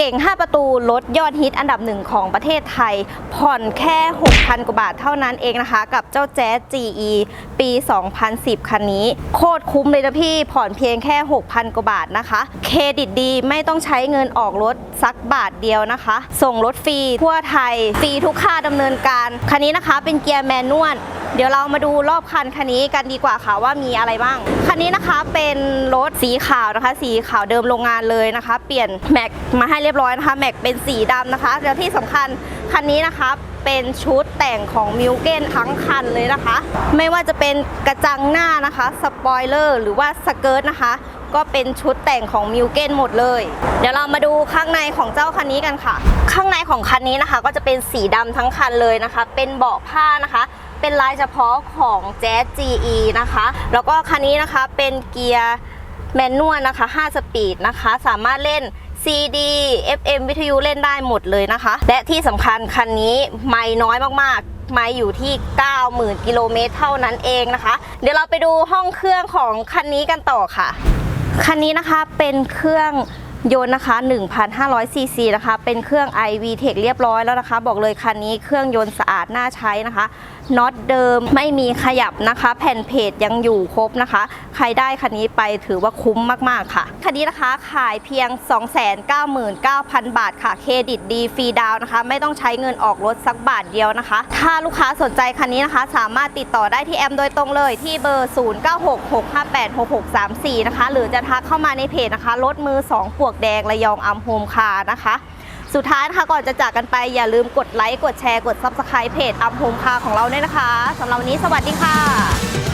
เก่ง 5 ประตูรถยอดฮิตอันดับหนึ่งของประเทศไทย ผ่อนแค่ 6,000 กว่าบาทเท่านั้นเองนะคะ กับเจ้าแจ๊ส GE ปี 2010 คันนี้ โคตรคุ้มเลยนะพี่ ผ่อนเพียงแค่ 6,000 กว่าบาทนะคะ เครดิตดีไม่ต้องใช้เงินออกรถสักบาทเดียวนะคะ ส่งรถฟรีทั่วไทย ฟรีทุกค่าดำเนินการ คันนี้นะคะเป็นเกียร์แมนนวล เดี๋ยวเรามาดูรอบคันคันนี้กันดีกว่าค่ะว่ามีอะไรบ้าง คันนี้นะคะเป็นรถสีขาวนะคะ สีขาวเดิมโรงงานเลยนะคะ เปลี่ยนแม็กมาให้เรียบร้อยนะคะแม็กเป็นสีดำนะคะแล้วที่สำคัญคันนี้นะคะเป็นชุดแต่งของมิวเกนทั้งคันเลยนะคะ ไม่ว่าจะเป็นกระจังหน้านะคะสปอยเลอร์หรือว่าสเกิร์ตนะคะก็เป็นชุดแต่งของมิวเกนหมดเลย เดี๋ยวเรามาดูข้างในของเจ้าคันนี้กันค่ะ ข้างในของคันนี้นะคะ ก็จะเป็นสีดำทั้งคันเลยนะคะ เป็นเบาะผ้านะคะ เป็นลายเฉพาะของ Jazz GE นะคะ แล้วก็คันนี้นะคะเป็นเกียร์แมนนวลนะคะ 5 สปีดนะคะ สามารถเล่น CD FM วิทยุเล่นได้หมดเลยนะคะ และที่สำคัญคันนี้ไม่น้อยมากๆ ไม่อยู่ที่ 90,000 กิโลเมตรเท่านั้นเองนะคะ เดี๋ยวเราไปดูห้องเครื่องของคันนี้กันต่อค่ะ คันนี้นะคะเป็นเครื่อง ยนต์นะคะ 1,500 ซีซีนะคะ เป็นเครื่อง iV Tech เรียบร้อยแล้วนะคะ บอกเลยคันนี้เครื่องยนต์สะอาดน่าใช้นะคะ น็อตเดิมไม่มีขยับนะคะ แผ่นเพจยังอยู่ครบนะคะ ใครได้คันนี้ไปถือว่าคุ้มมาก ๆ ค่ะ คันนี้นะคะขายเพียง 299,000 บาทค่ะ เครดิตดีฟรีดาวน์นะคะ ไม่ต้องใช้เงินออกรถสักบาทเดียวนะคะ ถ้าลูกค้าสนใจคันนี้นะคะ สามารถติดต่อได้ที่แอมโดยตรงเลยที่เบอร์ 0966586634 นะคะ หรือจะทักเข้ามาในเพจนะคะ รถมือ2ปวกแดงระยองอัมโฮมคานะคะ สุดท้ายนะคะก่อนจะจากกันไปอย่าลืมกดไลค์กดแชร์กด Subscribe เพจอัมโฮมคาของเราด้วยนะคะสำหรับวันนี้สวัสดีค่ะ